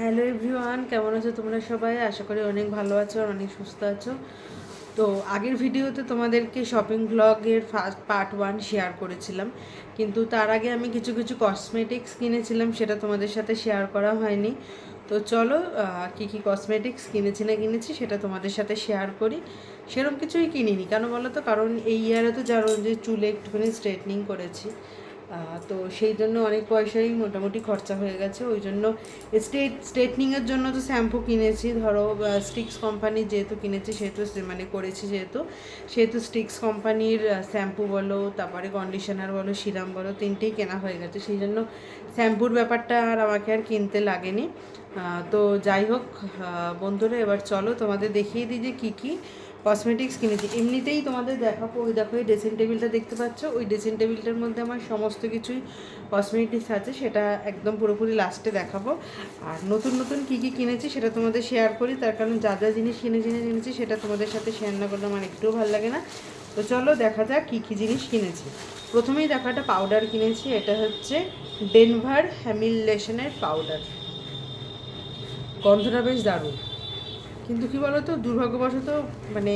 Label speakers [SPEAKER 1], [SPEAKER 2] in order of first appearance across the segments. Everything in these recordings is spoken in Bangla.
[SPEAKER 1] হ্যালো এভরিওয়ান, কেমন আছো তোমরা সবাই? আশা করি অনেক ভালো আছো আর অনেক সুস্থ আছো। তো আগের ভিডিওতে তোমাদেরকে শপিং ব্লগের ফার্স্ট পার্ট ওয়ান শেয়ার করেছিলাম। কিন্তু তার আগে আমি কিছু কিছু কসমেটিক্স কিনেছিলাম, সেটা তোমাদের সাথে শেয়ার করা হয়নি। তো চলো কী কী কসমেটিক্স কিনেছি না কিনেছি, সেটা তোমাদের সাথে শেয়ার করি। সেরকম কিছুই কিনিনি। কেন বলো তো? কারণ এই ইয়ারে তো জানো যে চুলে একটুখানি স্ট্রেটনিং করেছি। তো সেই জন্য অনেক পয়সাই মোটামুটি খরচা হয়ে গেছে। ওই জন্য স্টেট স্ট্রেটনিংয়ের জন্য তো শ্যাম্পু কিনেছি। ধরো স্টিক্স কোম্পানি যেহেতু কিনেছি, সেহেতু মানে করেছি যেহেতু, সেহেতু স্টিক্স কোম্পানির শ্যাম্পু বলো, তারপরে কন্ডিশনার বলো, সিরাম বলো, তিনটেই কেনা হয়ে গেছে। সেই জন্য শ্যাম্পুর ব্যাপারটা আর আমাকে আর কিনতে লাগেনি। তো যাই হোক বন্ধুরা, এবার চলো তোমাদের দেখিয়ে দিই যে কী কী কসমেটিক্স কিনেছি। এমনিতেই তোমাদের দেখাবো, ওই দেখো এই ড্রেসিং টেবিলটা দেখতে পাচ্ছ। ওই ড্রেসিং টেবিলটার মধ্যে আমার সমস্ত কিছুই কসমেটিক্স আছে, সেটা একদম পুরোপুরি লাস্টে দেখাবো। আর নতুন নতুন কী কী কিনেছি সেটা তোমাদের শেয়ার করি, তার কারণ যা যা জিনিস কিনে কিনে, কিনেছি সেটা তোমাদের সাথে শেয়ার না করলে আমার একটুও ভালো লাগে না। তো চলো দেখা যাক কী কী জিনিস কিনেছি। প্রথমেই দেখো একটা পাউডার কিনেছি, এটা হচ্ছে ডেনভার হ্যামিলেশনের পাউডার গন্ধটা বেশ দারুণ। কিন্তু কি বলতো, দুর্ভাগ্যবশত মানে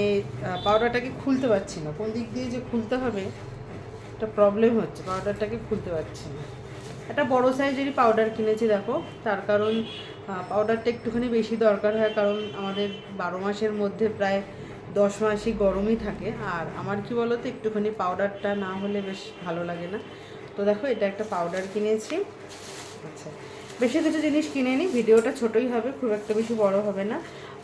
[SPEAKER 1] পাউডারটাকে খুলতে পারছি না। কোন দিক দিয়ে যে খুলতে হবে, একটা প্রবলেম হচ্ছে। পাউডারটাকে খুলতে পারছি না। একটা বড় সাইজেরই পাউডার কিনেছি, দেখো। তার কারণ পাউডারটা একটুখানি বেশি দরকার হয়, কারণ আমাদের বারো মাসের মধ্যে প্রায় দশ মাসই গরমই থাকে। আর আমার কি বলতো, একটুখানি পাউডারটা না হলে বেশ ভালো লাগে না। তো দেখো, এটা একটা পাউডার কিনেছি। আচ্ছা বেশি কিছু জিনিস কিনে নিই ভিডিওটা ছোটোই হবে, খুব একটা বেশি বড় হবে না।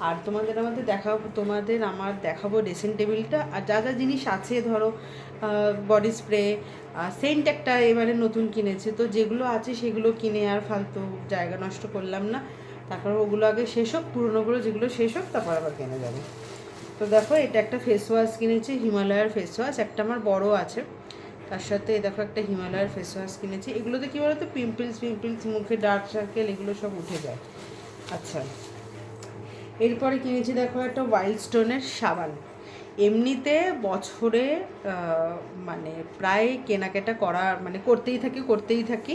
[SPEAKER 1] আর তোমাদের আমাদের দেখাবো, তোমাদের আমার দেখাবো ড্রেসিং টেবিলটা আর যা যা জিনিস আছে, ধরো বডি স্প্রে সেন্ট একটা এবারে নতুন কিনেছে। তো যেগুলো আছে সেগুলো কিনে আর ফালতু জায়গা নষ্ট করলাম না। তারপর ওগুলো আগে শেষ হোক, পুরোনোগুলো যেগুলো শেষ হোক, তারপর আবার কেনা যাবে। তো দেখো, এটা একটা ফেস ওয়াশ কিনেছি, হিমালয়ার ফেস ওয়াশ একটা আমার বড় আছে। তার সাথে দেখো একটা হিমালয়ার ফেস ওয়াশ কিনেছি। এগুলোতে কী বলতো? পিম্পলস পিম্পলস মুখে ডার্ক সার্কেল এগুলো সব উঠে যায়। আচ্ছা। এরপরে কিনেছি দেখো একটা ওয়াইল্ড স্টোনের সাবান। এমনিতে বছরে মানে প্রায় কেনাকাটা করা মানে করতেই থাকি করতেই থাকি।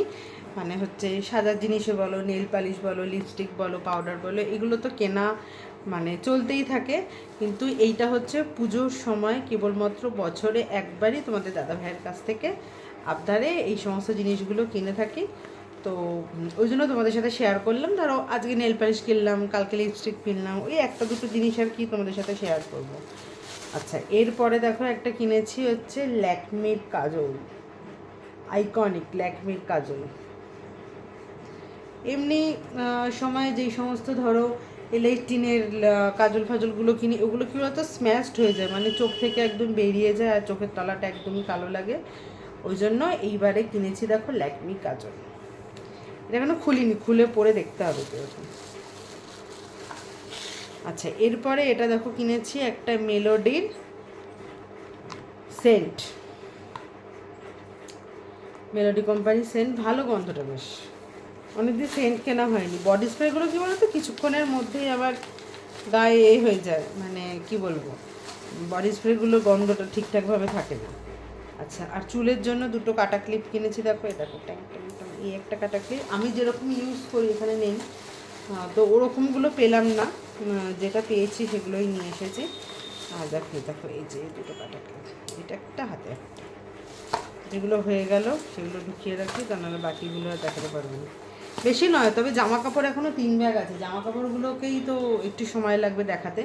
[SPEAKER 1] মানে হচ্ছে সাজার জিনিসে বলো নেল পালিশ বলো লিপস্টিক বলো পাউডার বলো, এগুলো তো কেনা মানে চলতেই থাকে। কিন্তু এইটা হচ্ছে পুজোর সময় কেবলমাত্র বছরে একবারই তোমাদের দাদা ভাইয়ের কাছ থেকে আবদারে এই সমস্ত জিনিসগুলো কিনে থাকি। তো ওই জন্য তোমাদের সাথে শেয়ার করলাম। ধরো আজকে নেল পালিশ কিনলাম, কালকে লিপস্টিক কিনলাম, ওই একটা দুটো জিনিস আর কি তোমাদের সাথে শেয়ার করব। আচ্ছা এরপরে দেখো একটা কিনেছি হচ্ছে ল্যাকমির কাজল আইকনিক ল্যাকমির কাজল। এমনি সময় যেই সমস্ত ধরো ইলেকট্রিনের কাজল ফাজলগুলো কিনি, ওগুলো কি বলতো স্ম্যাশড হয়ে যায়। মানে চোখ থেকে একদম বেরিয়ে যায় আর চোখের তলাটা একদমই কালো লাগে। ওই জন্য এইবারে কিনেছি দেখো ল্যাকমি কাজল। এটা এখনও খুলিনি, খুলে পরে দেখতে হবে কীরকম আচ্ছা এরপরে এটা দেখো কিনেছি একটা মেলোডির সেন্ট মেলোডি কোম্পানির সেন্ট ভালো গন্ধটা বেশ। অনেকদিন সেন্ট কেনা হয়নি। বডি স্প্রেগুলো কী বলতো? কিছুক্ষণের মধ্যেই আবার গায়ে এ হয়ে যায়। মানে কি বলব? বডি স্প্রেগুলো গন্ধটা ঠিকঠাকভাবে থাকে না। আচ্ছা আর চুলের জন্য দুটো কাটা ক্লিপ কিনেছি দেখো। এটা ট্যাং এই একটা কাটা ক্লিপ আমি যেরকম ইউজ করি এখানে নেই। তো ওরকমগুলো পেলাম না। যেটা পেয়েছি সেগুলোই নিয়ে এসেছি। আর দেখো দেখো, এই যে দুটো কাটা ক্লিপ এটা একটা হাতে একটা। যেগুলো হয়ে গেল, সেগুলো ঢুকিয়ে রাখি। তা নাহলে বাকিগুলো আর দেখাতে পারব না। বেশি নয়, তবে জামা কাপড় এখনও তিন ব্যাগ আছে। জামা কাপড়গুলোকেই তো একটু সময় লাগবে দেখাতে।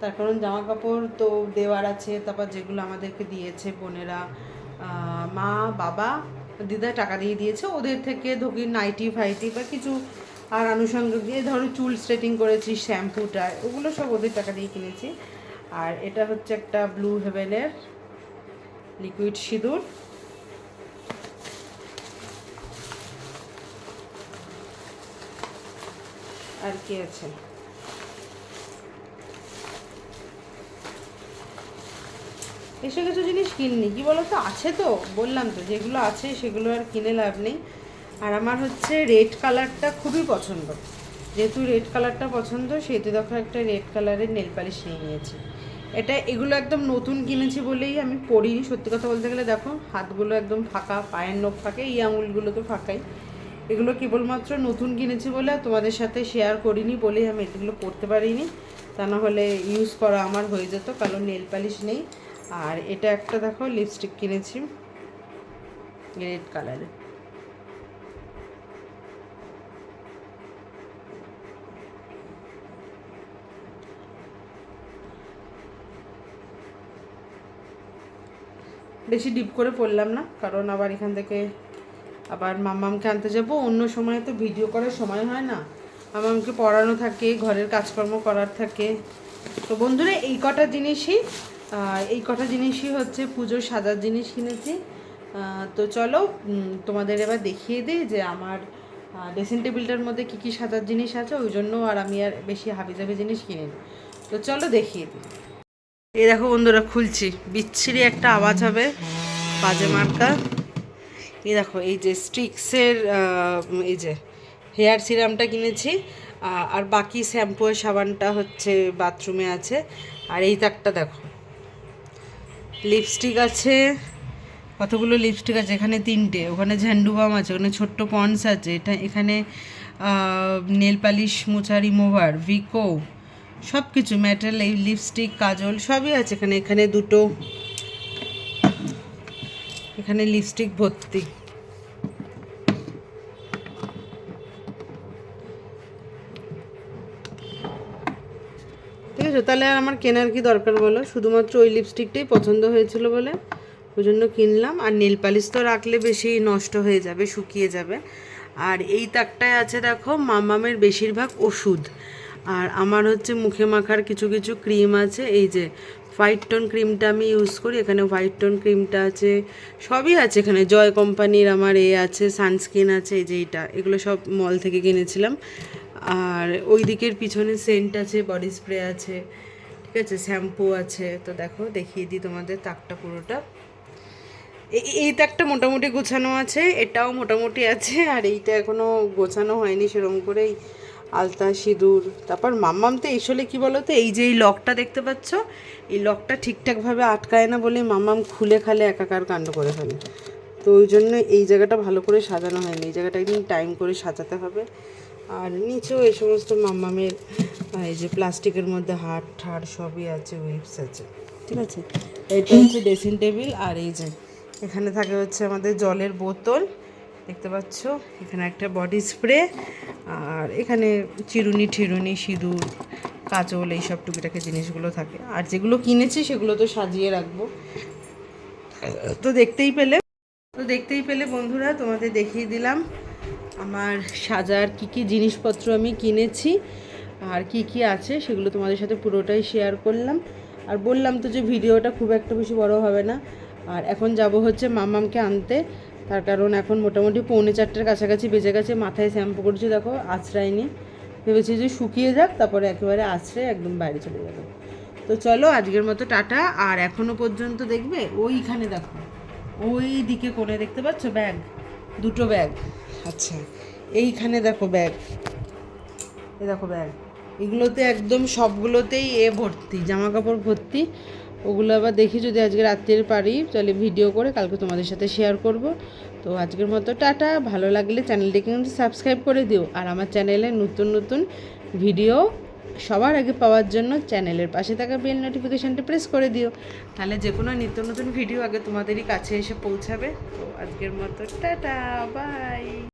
[SPEAKER 1] তার কারণ জামা কাপড় তো দেওয়ার আছে, তারপর যেগুলো আমাদেরকে দিয়েছে বোনেরা মা, বাবা, দিদা টাকা দিয়ে দিয়েছে। ওদের থেকে ধরি নাইটি, ফাইটি বা কিছু আর আনুষঙ্গিক দিয়ে ধরো চুল স্ট্রেটিং করেছি শ্যাম্পুটা ওগুলো সব ওদের টাকা দিয়ে কিনেছি। আর এটা হচ্ছে একটা ব্লু হেভেনের লিকুইড সিঁদুর। আর কি আছে? এসে কিছু জিনিস কিননি। কি বলতো? আছে তো, বললাম তো, যেগুলো আছে সেগুলো আর কিনে লাভ নেই। আর আমার হচ্ছে রেড কালারটা খুবই পছন্দ। যেহেতু রেড কালারটা পছন্দ, সেহেতু দেখো একটা রেড কালারের নেল পালিশ নিয়ে নিয়েছি। এটা, এগুলো একদম নতুন কিনেছি বলেই আমি পরিনি। সত্যি কথা বলতে গেলে দেখো, হাতগুলো একদম ফাঁকা, পায়ের নখ ফাঁকে, এই আঙুলগুলো তো ফাঁকাই। এগুলো কেবলমাত্র নতুন কিনেছি বলে তোমাদের সাথে শেয়ার করিনি বলেই আমি এগুলো করতে পারিনি। তা না হলে ইউজ করা আমার হয়ে যেত, কারণ নেল পালিশ নেই। আর এটা একটা দেখো লিপস্টিক কিনেছি রেড কালারের বেশি ডিপ করে পড়লাম না, কারণ আবার এখান থেকে আবার মামামকে আনতে যাব, অন্য সময় তো ভিডিও করার সময় হয় না। মামামকে পড়ানো থাকে, ঘরের কাজকর্ম করার থাকে। তো বন্ধুরা, এই কটা জিনিসই এই কটা জিনিসই হচ্ছে পুজোর সাজার জিনিস কিনেছি। তো চলো তোমাদের এবার দেখিয়ে দিই যে আমার ড্রেসিং টেবিলটার মধ্যে কী কী সাজার জিনিস আছে, ওই জন্য আর আমি আর বেশি হাবিজাবি জিনিস কিনিনি। তো চলো দেখিয়ে দিই। এই দেখো বন্ধুরা, খুলছি। বিচ্ছিরি একটা আওয়াজ হবে, বাজে মার্কা। এই দেখো, এই যে স্ট্রিক্সের এই যে হেয়ার সিরামটা কিনেছি আর বাকি শ্যাম্পু সাবানটা হচ্ছে বাথরুমে আছে। আর এই তাকটা দেখো লিপস্টিক আছে, কতগুলো লিপস্টিক আছে, এখানে তিনটে, ওখানে ঝ্যান্ডুবাম আছে, ওখানে ছোট্ট পন্স আছে, এটা এখানে নেল পালিশ মোচা রিমুভার ভিকো সব কিছু ম্যাটেরিয়াল এই লিপস্টিক কাজল, সবই আছে এখানে এখানে দুটো এখানে লিপস্টিক ভর্তি। ঠিক আছে, তাহলে আর আমার কেনার কি দরকার বলো? শুধুমাত্র ওই লিপস্টিকটাই পছন্দ হয়েছিল বলে ওই জন্য কিনলাম। আর নীল পালিশ তো রাখলে বেশি নষ্ট হয়ে যাবে, শুকিয়ে যাবে। আর এই তাকটায় আছে দেখো, মামামের বেশিরভাগ ওষুধ। আর আমার হচ্ছে মুখে মাখার কিছু কিছু ক্রিম আছে, এই যে হোয়াইট টোন ক্রিমটা আমি ইউজ করি, এখানে হোয়াইট টোন ক্রিমটা আছে, সবই আছে এখানে। জয় কোম্পানির আমার এ আছে সানস্ক্রিন আছে, এই যে এইটা, এগুলো সব মল থেকে কিনেছিলাম। আর ওই দিকের পিছনে সেন্ট আছে বডি স্প্রে আছে, ঠিক আছে শ্যাম্পু আছে। তো দেখো, দেখিয়ে দিই তোমাদের তাকটা পুরোটা। এই তাকটা মোটামুটি গোছানো আছে, এটাও মোটামুটি আছে, আর এইটা এখনও গোছানো হয়নি, সেরকম করেই আলতা, সিঁদুর, তারপর মাম্মাম তো আসলে কি বলো তো এই যে এই লকটা দেখতে পাচ্ছ, এই লকটা ঠিকঠাকভাবে আটকায় না বলে মাম্মাম খুলে খালে একাকার কাণ্ড করে ফেলে। তো ওই জন্য এই জায়গাটা ভালো করে সাজানো হয়নি, এই জায়গাটা একদিন টাইম করে সাজাতে হবে। আর নিচেও এই সমস্ত মাম্মামের, এই যে প্লাস্টিকের মধ্যে হাট ঠাট সবই আছে ওয়েবস আছে। ঠিক আছে? এটা হচ্ছে ড্রেসিং টেবিল আর এই যে, এখানে থাকে হচ্ছে আমাদের জলের বোতল। দেখতে পাচ্ছ? এখানে একটা বডি স্প্রে আর এখানে চিরুনি ঠিরুনি, সিঁদুর, কাজল, এইসব টুকিটাকি জিনিসগুলো থাকে। আর যেগুলো কিনেছি, সেগুলো তো সাজিয়ে রাখব। তো দেখতেই পেলে। তো দেখতেই পেলে বন্ধুরা, তোমাদের দেখিয়ে দিলাম আমার সাজার কি কি জিনিসপত্র আমি কিনেছি, আর কি কি আছে, সেগুলো তোমাদের সাথে পুরোটাই শেয়ার করলাম। আর বললাম তো যে, ভিডিওটা খুব একটা বেশি বড় হবে না। আর এখন যাব হচ্ছে মামামকে আনতে। তার কারণ এখন মোটামুটি পৌনে চারটের কাছাকাছি বেজে গেছে, মাথায় শ্যাম্পু করছি দেখো, আশ্রয়নি। ভেবেছি যে শুকিয়ে যাক, তারপরে একেবারে আশ্রয় একদম বাইরে চলে যাবে। তো চলো, আজকের মতো টাটা, আর এখনও পর্যন্ত দেখবে ওইখানে দেখো, ওই দিকে কোণে দেখতে পাচ্ছ ব্যাগ, দুটো ব্যাগ। আচ্ছা এইখানে দেখো ব্যাগ, এই দেখো ব্যাগ, এগুলোতে একদম সবগুলোতেই এ ভর্তি জামা কাপড় ভর্তি। ওগুলো আবার দেখি যদি আজকে রাত্রের পারি, তাহলে ভিডিও করে কালকে তোমাদের সাথে শেয়ার করব। তো আজকের মতো টাটা, ভালো লাগলে চ্যানেলটিকে কিন্তু সাবস্ক্রাইব করে দিও। আর আমার চ্যানেলে নতুন নতুন ভিডিও সবার আগে পাওয়ার জন্য চ্যানেলের পাশে থাকা বেল নোটিফিকেশানটা প্রেস করে দিও। তাহলে যে কোনো নিত্য নতুন ভিডিও আগে তোমাদেরই কাছে এসে পৌঁছাবে। তো আজকের মতো টাটা বাই